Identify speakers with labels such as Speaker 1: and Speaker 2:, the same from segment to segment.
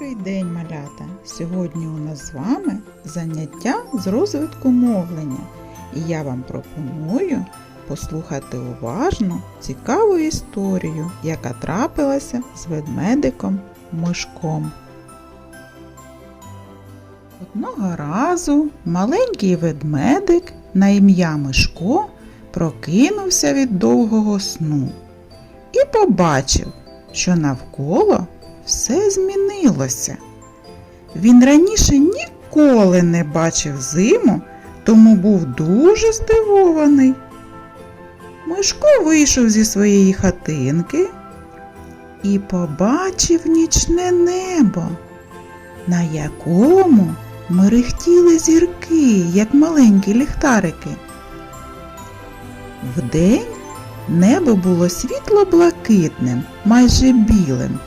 Speaker 1: Добрий день, малята! Сьогодні у нас з вами заняття з розвитку мовлення. І я вам пропоную послухати уважно цікаву історію, яка трапилася з ведмедиком Мишком. Одного разу маленький ведмедик на ім'я Мишко прокинувся від довгого сну і побачив, що навколо все змінилося. Він раніше ніколи не бачив зиму, тому був дуже здивований. Мишко вийшов зі своєї хатинки і побачив нічне небо, на якому мерехтіли зірки, як маленькі ліхтарики. Вдень небо було світло-блакитним, майже білим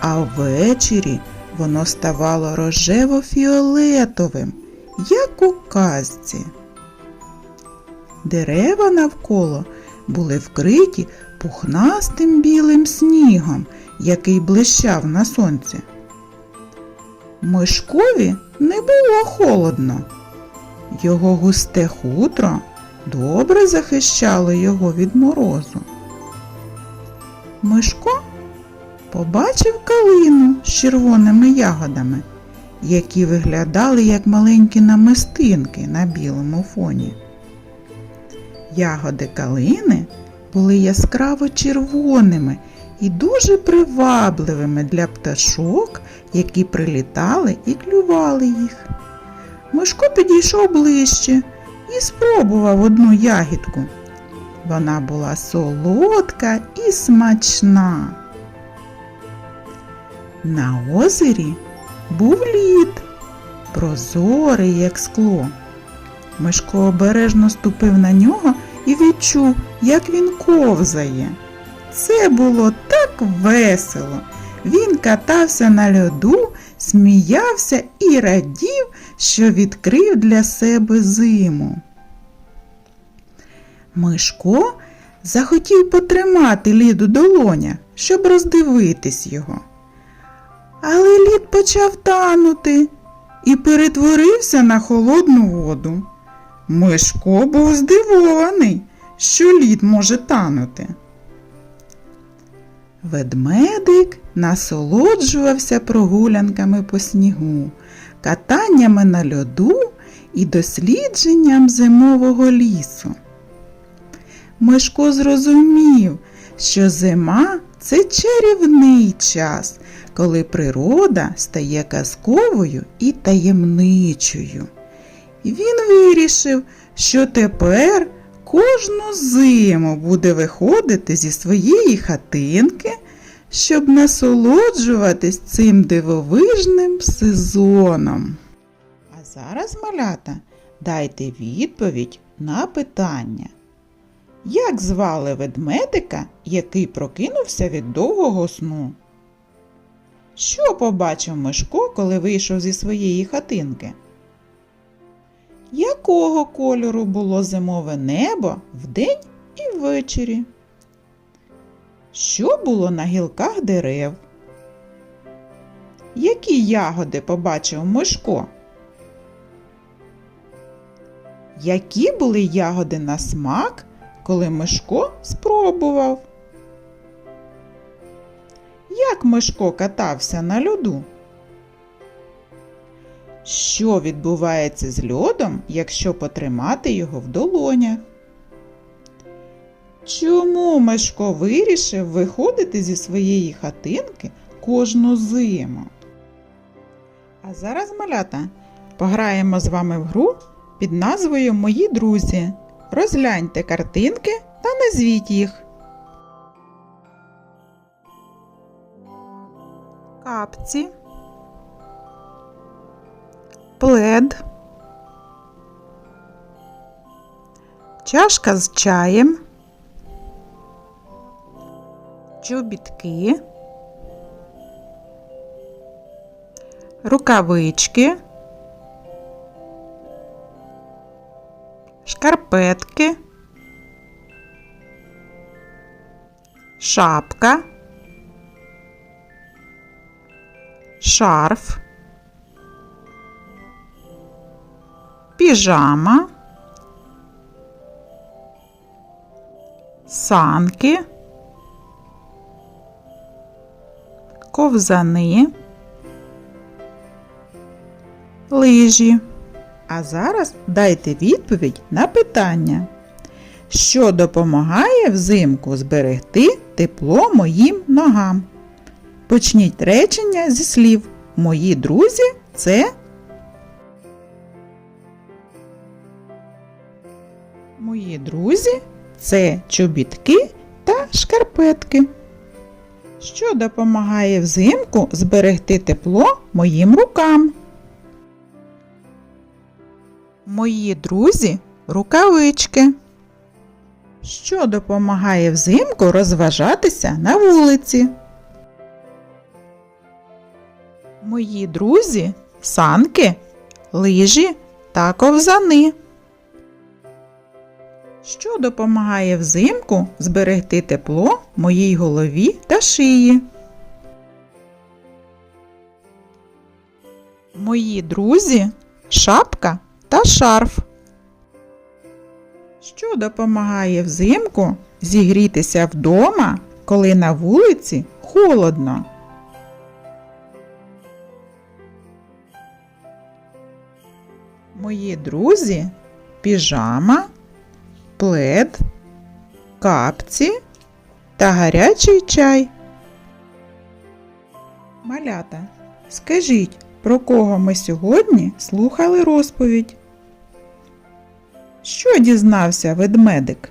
Speaker 1: а ввечері воно ставало рожево-фіолетовим, як у казці. Дерева навколо були вкриті пухнастим білим снігом, який блищав на сонці. Мишкові не було холодно. Його густе хутро добре захищало його від морозу. Мишко побачив калину з червоними ягодами, які виглядали як маленькі намистинки на білому фоні. Ягоди калини були яскраво червоними і дуже привабливими для пташок, які прилітали і клювали їх. Мишко підійшов ближче і спробував одну ягідку. Вона була солодка і смачна. На озері був лід, прозорий, як скло. Мишко обережно ступив на нього і відчув, як він ковзає. Це було так весело. Він катався на льоду, сміявся і радів, що відкрив для себе зиму. Мишко захотів потримати лід у долонях, щоб роздивитись його. Але лід почав танути і перетворився на холодну воду. Мишко був здивований, що лід може танути. Ведмедик насолоджувався прогулянками по снігу, катаннями на льоду і дослідженням зимового лісу. Мишко зрозумів, що зима це чарівний час, коли природа стає казковою і таємничою. Він вирішив, що тепер кожну зиму буде виходити зі своєї хатинки, щоб насолоджуватись цим дивовижним сезоном. А зараз, малята, дайте відповідь на питання. Як звали ведмедика, який прокинувся від довгого сну? Що побачив Мишко, коли вийшов зі своєї хатинки? Якого кольору було зимове небо вдень і ввечері? Що було на гілках дерев? Які ягоди побачив Мишко? Які були ягоди на смак, коли Мишко спробував? Як Мишко катався на льоду? Що відбувається з льодом, якщо потримати його в долонях? Чому Мишко вирішив виходити зі своєї хатинки кожну зиму? А зараз, малята, пограємо з вами в гру під назвою Мої друзі. Розгляньте картинки та назвіть їх. Капці. Плед. Чашка з чаєм. Чобітки. Рукавички. Шкарпетки. Шапка. шарф, піжама, санки, ковзани, лижі. А зараз дайте відповідь на питання, що допомагає взимку зберегти тепло моїм ногам. Почніть речення зі слів Мої друзі це. Мої друзі це чобітки та шкарпетки. Що допомагає взимку зберегти тепло моїм рукам? Мої друзі рукавички. Що допомагає взимку розважатися на вулиці? Мої друзі санки, лижі та ковзани. Що допомагає взимку зберегти тепло моїй голові та шиї? Мої друзі шапка та шарф. Що допомагає взимку зігрітися вдома, коли на вулиці холодно? Мої друзі піжама, плед, капці та гарячий чай. Малята, скажіть, про кого ми сьогодні слухали розповідь? Що дізнався ведмедик?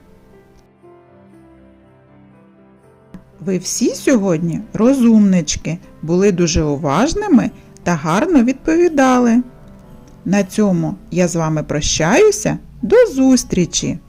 Speaker 1: Ви всі сьогодні розумнички, були дуже уважними та гарно відповідали. На цьому я з вами прощаюся. До зустрічі!